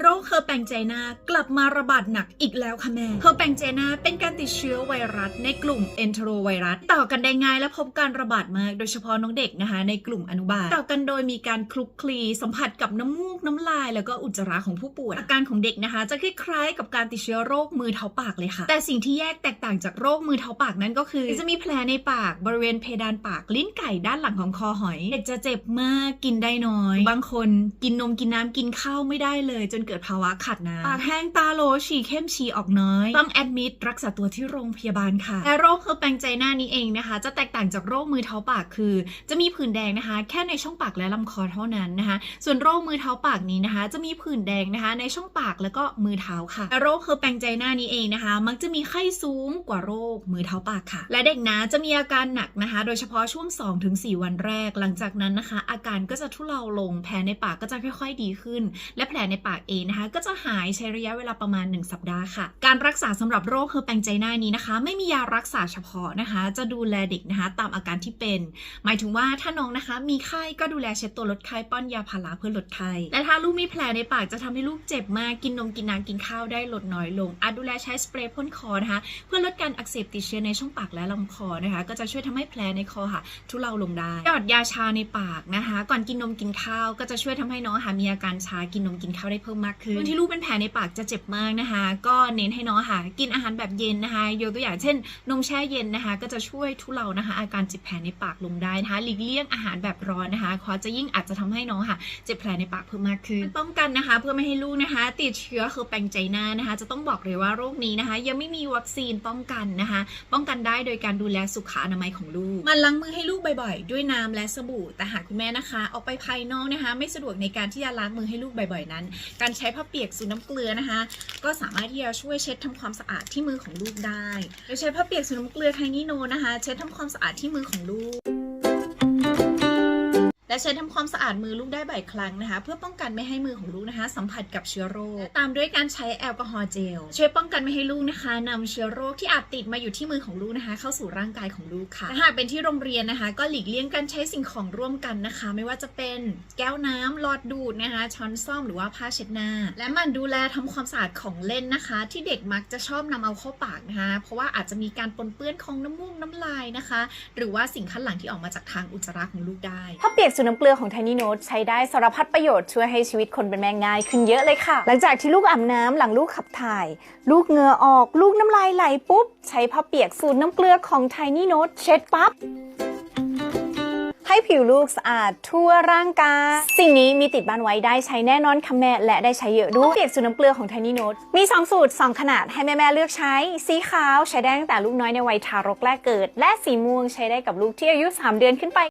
โรคเฮอร์แปงเจนากลับมาระบาดหนักอีกแล้วค่ะแม่เฮอร์แปงเจนาเป็นการติดเชื้อไวรัสในกลุ่มเอนโทรไวรัสต่อกันได้ง่ายและพบการระบาดมาก โดยเฉพาะน้องเด็กนะคะ ในกลุ่มอนุบาล ต่อกันโดยมีการคลุกคลีสัมผัสกับน้ำมูกน้ำลาย แล้วก็อุจจาระของผู้ป่วยอาการของเด็กนะคะ จะคล้ายๆกับการติดเชื้อโรคมือเท้าปากเลยค่ะ แต่สิ่งที่แยกแตกต่างจากโรคมือเท้าปากนั้นก็คือ จะมีแผลในปากบริเวณเพดานปากลิ้นไก่ด้านหลังของคอหอย เด็กจะเจ็บมากกินได้น้อย บางคนกินนมกินน้ำกินข้าวไม่ได้เลยจนเกิดภาวะขาดน้ำปากแห้งตาโหลฉี่เข้มฉี่ออกน้อย ต้องแอดมิดรักษาตัวที่โรงพยาบาลค่ะแต่โรคเฮอร์แปงใจหน้านี้เองนะคะ จะแตกต่างจากโรคมือเท้าปากคือ จะมีผื่นแดงนะคะ แค่ในช่องปากและลำคอเท่านั้นนะคะ ส่วนโรคมือเท้าปากนี้นะคะ จะมีผื่นแดงนะคะ ในช่องปากแล้วก็มือเท้าค่ะแต่โรคเฮอร์แปงใจหน้านี้เองนะคะ มักจะมีไข้สูงกว่าโรคมือเท้าปากค่ะ และเด็กนะจะมีอาการหนักนะคะ โดยเฉพาะช่วง 2-4 วันแรก หลังจากนั้นนะคะ อาการก็จะทุเลาลงแผลในปากก็จะค่อย ๆ ดีขึ้น และแผลในปากเองนะคะก็จะหายใช้ระยะเวลาประมาณ 1 สัปดาห์ค่ะ การรักษาสำหรับโรคเฮอร์แปงใจหน้านี้นะคะ ไม่มียารักษาเฉพาะนะคะ จะดูแลเด็กนะคะตามอาการที่เป็น หมายถึงว่าถ้าน้องนะคะ มีไข้ก็ดูแลเช็ดตัวลดไข้ป้อนยาพาราเพื่อลดไข้และถ้าลูกมีแผลในปากจะทำให้ลูกเจ็บมากกินนมกินน้ำกินข้าวได้ลดน้อยลงอาจดูแลใช้สเปรย์พ่นคอนะคะ เพื่อลดการอักเสบติดเชื้อในช่องปากและลำคอนะคะ ก็จะช่วยทำให้แผลในคอค่ะทุเลาลงได้หยอดยาชาในปากนะคะ ก่อนกินนมกินข้าว ก็จะช่วยทำให้น้องค่ะมีอาการชากินนมกินข้าวได้เพิ่มมากขึ้นคนที่ลูกเป็นแผลในปากจะเจ็บมากนะคะ ก็เน้นให้น้องค่ะกินอาหารแบบเย็นนะคะยกตัวอย่างเช่น นมแช่เย็นนะคะ ก็จะช่วยทุเลานะคะ อาการเจ็บแผลในปากลงได้นะคะหลีกเลี่ยงอาหารแบบร้อนนะคะเพราะจะยิ่งอาจจะทำให้น้องค่ะ เจ็บแผลในปากเพิ่มมากขึ้น ป้องกันนะคะ เพื่อไม่ให้ลูกนะคะ ติดเชื้อคือแปงใจหน้านะคะ จะต้องบอกเลยว่าโรคนี้นะคะ ยังไม่มีวัคซีนป้องกันนะคะ ป้องกันได้โดยการดูแลสุขอนามัยของลูกมันล้างมือให้ลูกบ่อยๆ ด้วยน้ำและสบู่แต่หากคุณแม่นะคะ ออกไปภายนอกนะคะ ไม่สะดวกในการที่จะล้างมือให้ลูกบ่อยๆนั้น การใช้ผ้าเปียกสูน้ำเกลือนะคะ ก็สามารถที่จะช่วยเช็ดทำความสะอาดที่มือของลูกได้โดยใช้ผ้าเปียกสูน้ำเกลือไทนี่โนนะคะ เช็ดทำความสะอาดที่มือของลูก และใช้ทำความสะอาดมือลูกได้บ่อยครั้งนะคะ เพื่อป้องกันไม่ให้มือของลูกนะคะ สัมผัสกับเชื้อโรค ตามด้วยการใช้แอลกอฮอล์เจลช่วยป้องกันไม่ให้ลูกนะคะนำเชื้อโรคที่อาจติดมาอยู่ที่มือของลูกนะคะ เข้าสู่ร่างกายของลูกค่ะหากเป็นที่โรงเรียนนะคะ ก็หลีกเลี่ยงการใช้สิ่งของร่วมกันนะคะ ไม่ว่าจะเป็นแก้วน้ำหลอดดูดนะคะ ช้อนซ่อมหรือว่าผ้าเช็ดหน้า และมันดูแลทำความสะอาดของเล่นนะคะ ที่เด็กมักจะชอบนำเอาเข้าปากนะคะ เพราะว่าอาจจะมีการปนเปื้อนของน้ำมูกน้ำลายนะคะ หรือว่าสิ่งคัดหลังที่ออกมาจากทางอุจจาระของลูกได้ผ้าเปียกสูตรน้ำเกลือของ Tiny Note ใช้ได้สารพัดประโยชน์ช่วยให้ชีวิตคนเป็นแม่ง่ายขึ้นเยอะเลยค่ะ หลังจากที่ลูกอาบน้ำหลังลูกขับถ่าย ลูกเหงื่อออก ลูกน้ำลายไหลปุ๊บ ใช้ผ้าเปียกสูตรน้ำเกลือของ Tiny Note เช็ดปั๊บให้ผิวลูกสะอาดทั่วร่างกาย สิ่งนี้มีติดบ้านไว้ได้ใช้แน่นอนค่ะแม่และได้ใช้เยอะด้วยเปียกสูตรน้ำเกลือของ Tiny Note มี 2 สูตร 2 ขนาดให้แม่แม่ๆเลือกใช้ สีขาวใช้ได้ตั้งแต่ลูกน้อยในวัยทารกแรกเกิด และสีม่วงใช้ได้กับลูกที่อายุ 3 เดือนขึ้นไป